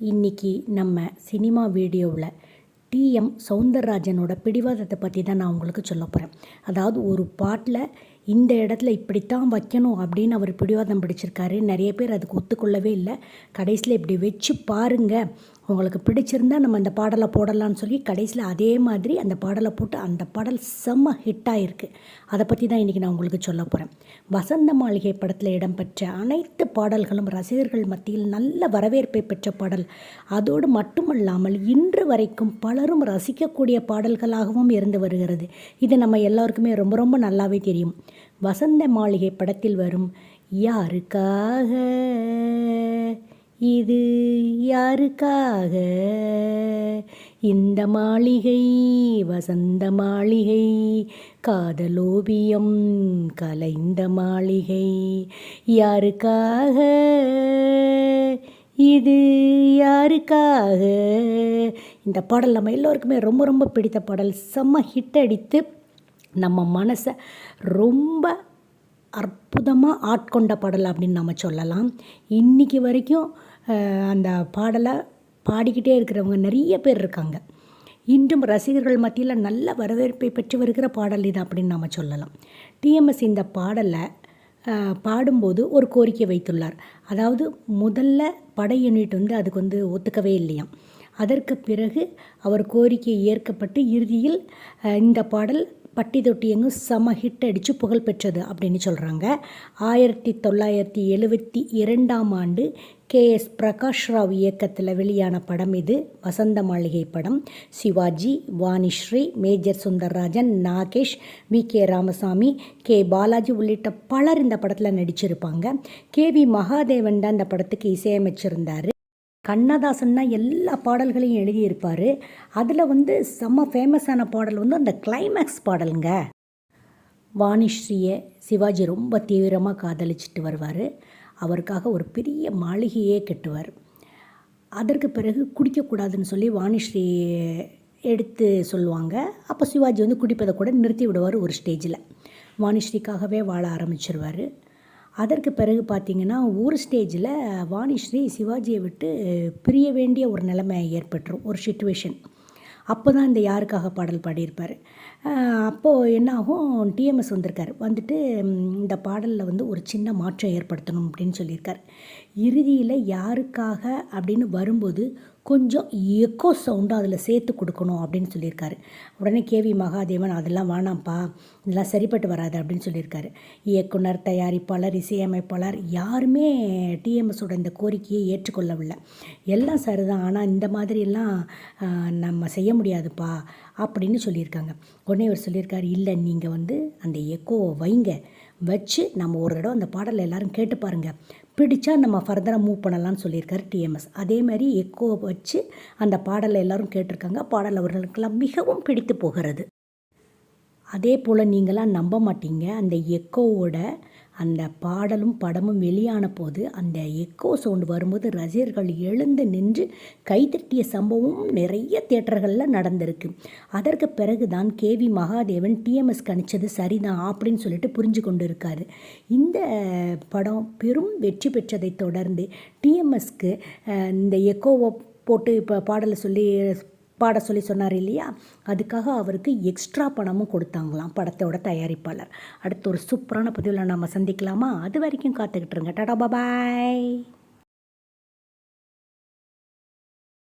இன்னைக்கு நம்ம சினிமா வீடியோவில் டிஎம் சவுந்தரராஜனோட பிடிவாதத்தை பற்றி தான் நான் உங்களுக்கு சொல்ல போகிறேன் அதாவது ஒரு பாட்டில் இந்த இடத்துல இப்படித்தான் வைக்கணும் அப்படின்னு அவர் பிடிவாதம் பிடிச்சிருக்காரு. நிறைய பேர் அதுக்கு ஒத்துக்கொள்ளவே இல்லை. கடைசியில் இப்படி வச்சு பாருங்க உங்களுக்கு பிடிச்சிருந்தா நம்ம அந்த பாடலை போடலான்னு சொல்லி கடைசியில் அதே மாதிரி அந்த பாடலை போட்டு அந்த பாடல் செம்ம ஹிட்டாக இருக்குது அதை பற்றி தான் இன்றைக்கி நான் உங்களுக்கு சொல்ல போகிறேன் வசந்த மாளிகை படத்தில் இடம்பெற்ற அனைத்து பாடல்களும் ரசிகர்கள் மத்தியில் நல்ல வரவேற்பை பெற்ற பாடல். அதோடு மட்டுமல்லாமல் இன்று வரைக்கும் பலரும் ரசிக்கக்கூடிய பாடல்களாகவும் இருந்து வருகிறது. இது நம்ம எல்லாருக்குமே ரொம்ப ரொம்ப நல்லாவே தெரியும். வசந்த மாளிகை படத்தில் வரும் யாருக்காக? இது யாருக்காக? இந்த மாளிகை வசந்த மாளிகை காதலோபியம் கலைந்த மாளிகை. யாருக்காக? இது யாருக்காக? இந்த பாடல் நம்ம எல்லோருக்குமே ரொம்ப ரொம்ப பிடித்த பாடல். செம்ம ஹிட் அடித்து நம்ம மனசை ரொம்ப அற்புதமாக ஆட்கொண்ட பாடல் அப்படின்னு நம்ம சொல்லலாம். இன்றைக்கி வரைக்கும் அந்த பாடலை பாடிக்கிட்டே இருக்கிறவங்க நிறைய பேர் இருக்காங்க. இன்றும் ரசிகர்கள் மத்தியில் நல்ல வரவேற்பை பெற்று வருகிற பாடல் இது அப்படின்னு நம்ம சொல்லலாம். டிஎம்எஸ் இந்த பாடலை பாடும்போது ஒரு கோரிக்கை வைத்துள்ளார். அதாவது முதல்ல படை யூனிட் வந்து அதுக்கு வந்து ஒத்துக்கவே இல்லையாம். அதற்கு பிறகு அவர் கோரிக்கை ஏற்கப்பட்டு இறுதியில் இந்த பாடல் பட்டி தொட்டி எங்கும் செம ஹிட் அடித்து புகழ் பெற்றது அப்படின்னு சொல்கிறாங்க ஆயிரத்தி தொள்ளாயிரத்தி எழுவத்தி இரண்டாம் ஆண்டு கே. எஸ். பிரகாஷ் ராவ் இயக்கத்தில் வெளியான படம் இது. வசந்த மாளிகை படம். Sivaji Vanisri Major Sundarrajan Nagesh V. K. Ramasamy K. Balaji உள்ளிட்ட பலர் இந்த படத்தில் நடிச்சிருப்பாங்க. கே. வி. மகாதேவன் தான் இந்த படத்துக்கு இசையமைச்சிருந்தார். கண்ணதாசன்னா எல்லா பாடல்களையும் எழுதியிருப்பார். அதில் வந்து செம்ம ஃபேமஸான பாடல் வந்து அந்த கிளைமேக்ஸ் பாடலுங்க. வாணிஸ்ரீயை சிவாஜி ரொம்ப தீவிரமாக காதலிச்சிட்டு வருவார். அவருக்காக ஒரு பெரிய மாளிகையே கட்டுவார். அதற்கு பிறகு குடிக்கக்கூடாதுன்னு சொல்லி வாணிஸ்ரீ எடுத்து சொல்லுவாங்க. அப்போ சிவாஜி வந்து குடிப்பதை கூட நிறுத்தி விடுவார் ஒரு ஸ்டேஜில் வாணிஸ்ரீக்காகவே வாழ ஆரம்பிச்சிருவார். அதற்கு பிறகு பார்த்திங்கன்னா ஒரு ஸ்டேஜில் வாணிஸ்ரீ சிவாஜியை விட்டு பிரிய வேண்டிய ஒரு நிலைமை ஏற்பட்டுரும் ஒரு சுச்சுவேஷன் அப்போ தான் இந்த யாருக்காக பாடல் பாடியிருப்பார்? அப்போது என்னாகும் டிஎம்எஸ் வந்திருக்கார். வந்துட்டு இந்த பாடலில் வந்து ஒரு சின்ன மாற்றம் ஏற்படுத்தணும் அப்படின்னு சொல்லியிருக்கார். இறுதியில் யாருக்காக அப்படின்னு வரும்போது கொஞ்சம் எக்கோ சவுண்டு அதில் சேர்த்து கொடுக்கணும் அப்படின்னு சொல்லியிருக்காரு. உடனே கேவி மகாதேவன் அதெல்லாம் வேணாம்ப்பா இதெல்லாம் சரிப்பட்டு வராது அப்படின்னு சொல்லியிருக்காரு. இயக்குனர் தயாரிப்பாளர் இசையமைப்பாளர் யாருமே டிஎம்எஸோட இந்த கோரிக்கையை ஏற்றுக்கொள்ளவில்லை. எல்லாம் சரிதான் ஆனால் இந்த மாதிரியெல்லாம் நம்ம செய்ய முடியாதுப்பா அப்படின்னு சொல்லியிருக்காங்க. உடனே அவர் சொல்லியிருக்காரு இல்லை நீங்கள் வந்து அந்த எக்கோவை வைங்க. வச்சு நம்ம ஒரு இடம் அந்த பாடலை எல்லாரும் கேட்டு பாருங்கள் பிடிச்சா நம்ம ஃபர்தராக மூவ் பண்ணலாம்னு சொல்லியிருக்காரு டிஎம்எஸ் அதே மாதிரி எக்கோவை வச்சு அந்த பாடலை எல்லாரும் கேட்டிருக்காங்க. பாடல் அவர்களுக்கெல்லாம் மிகவும் பிடித்து போகிறது. அதே போல் நீங்களாம் நம்ப மாட்டீங்க. அந்த எக்கோவோட அந்த பாடலும் படமும் வெளியான போது அந்த எக்கோ சவுண்டு வரும்போது ரசிகர்கள் எழுந்து நின்று கைதட்டிய சம்பவமும் நிறைய தேட்டர்களில் நடந்திருக்கு. அதற்கு பிறகு தான் கேவி மகாதேவன் டிஎம்எஸ் கணிச்சது சரிதான் அப்படின்னு சொல்லிட்டு புரிஞ்சு கொண்டு இருக்காரு இந்த படம் பெரும் வெற்றி பெற்றதை தொடர்ந்து டிஎம்எஸ்க்கு இந்த எக்கோவை போட்டு இப்போ பாடலை சொல்லி பாட சொல்லி சொன்னார் இல்லையா? அதுக்காக அவருக்கு எக்ஸ்ட்ரா பணமும் கொடுத்தாங்களாம் படத்தோட தயாரிப்பாளர். அடுத்து ஒரு சூப்பரான பதிவில் நம்ம சந்திக்கலாமா? அது வரைக்கும் காத்துக்கிட்டு இருங்க. டாடா பாய்